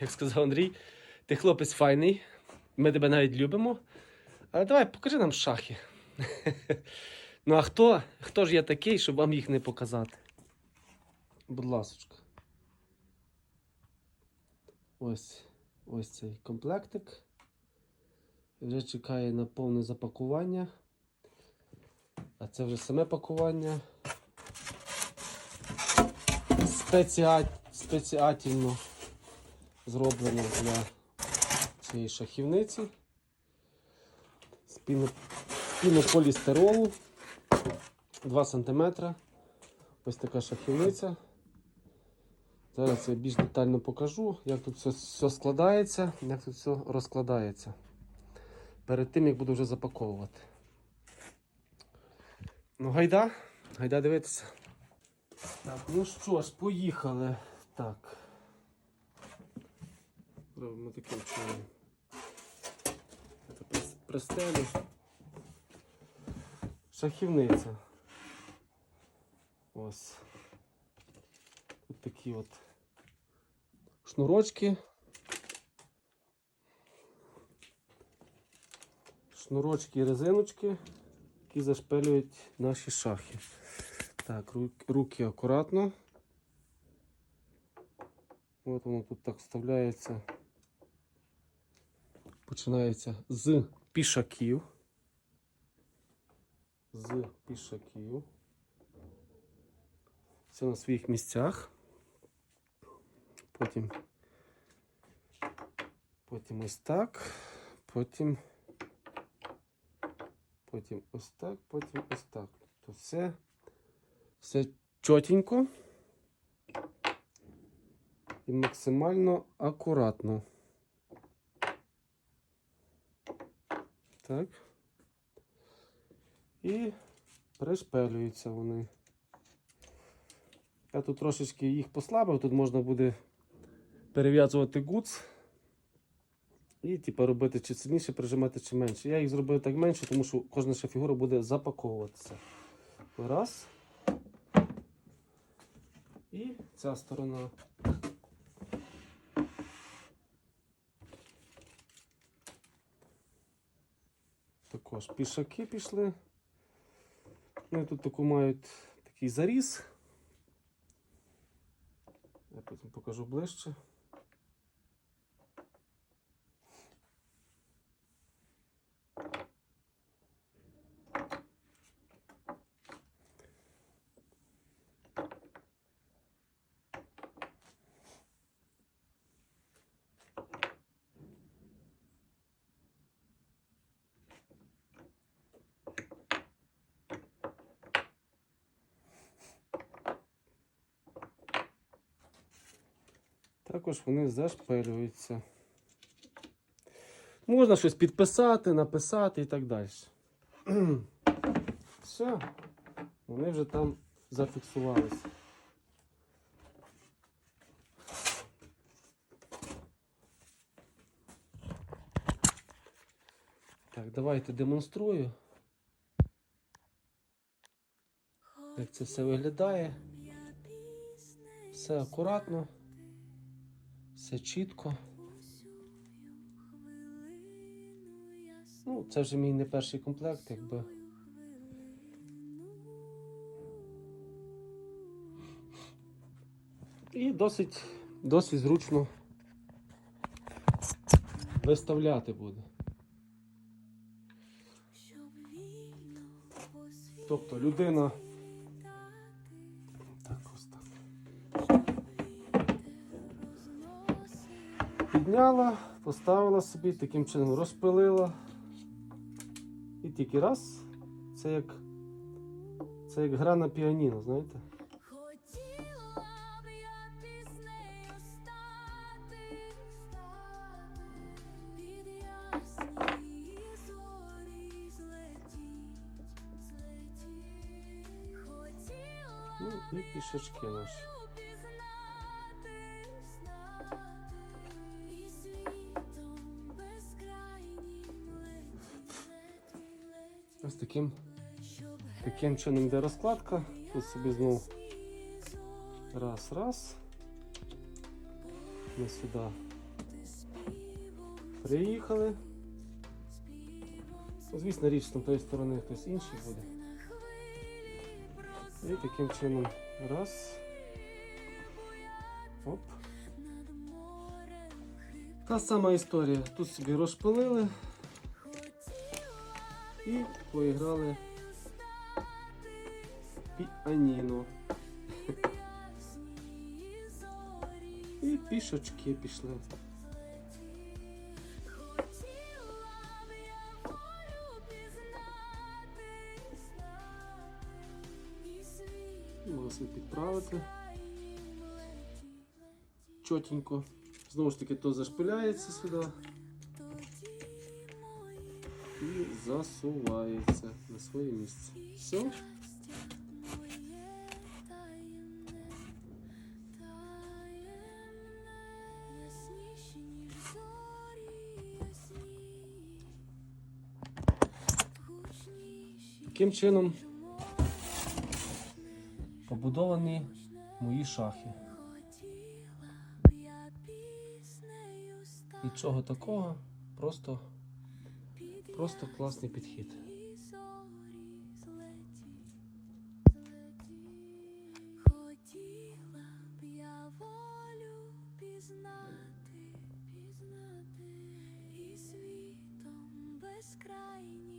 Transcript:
як сказав Андрій, ти хлопець файний, ми тебе навіть любимо. Але давай покажи нам шахи. Ну а хто? Хто ж я такий, щоб вам їх не показати? Будь ласочка. Ось ось цей комплектик. Вже чекає на повне запакування. А це вже саме пакування. Спеціа... Зроблено для цієї шахівниці. З пінополістиролу 2 см. Ось така шахівниця. Зараз я більш детально покажу, як тут все, все складається, як тут все розкладається. Перед тим, як буду вже запаковувати. Ну, гайда, гайда дивитися. Так, ну що ж, поїхали. Так. Робимо таким чином. Пристелю. Шахівниця. Ось. Тут такі от шнурочки. Шнурочки і резиночки, які зашпилюють наші шахи. Так, руки акуратно. От воно тут так вставляється. Починається з пішаків. З пішаків. Все на своїх місцях. Потім, потім ось так, потім, потім ось так, потім ось так. То все, все чотенько і максимально акуратно. Так. І пришпелюються вони. Я тут трошечки їх послабив, тут можна буде перев'язувати гуц і типу, робити чи сильніше, прижимати чи менше. Я їх зробив так менше, тому що кожна ще фігура буде запаковуватися. Раз. І ця сторона. Також пішаки пішли. Вони тут таку мають такий заріз. Я потім покажу ближче. Також вони зашпилюються. Можна щось підписати, написати і так далі. Все, вони вже там зафіксувалися. Так, давайте демонструю, як це все виглядає. Все акуратно. Все чітко. Ну, це вже мій не перший комплект, якби. І досить, досить зручно виставляти буде. Тобто людина. Підняла, поставила собі, таким чином розпилила. І тільки раз. Це як. Це як гра на піаніно, знаєте? Ну і пішечки наші. Ось таким, таким чином йде розкладка. Тут собі знову раз, раз. Ми сюди Приїхали. Ну, Звісно, річ, з тої сторони хтось інший буде. І таким чином раз. Оп. Та сама історія. Тут собі розпилили і поіграли піаніно. І пішочки пішли. Можна собі підправити. Чотенько. Знову ж таки, то зашпиляється сюди і засувається на своє місце. Все. Таким чином побудовані мої шахи. Нічого такого, просто, просто класний підхід. Волю пізнати, і світом леті.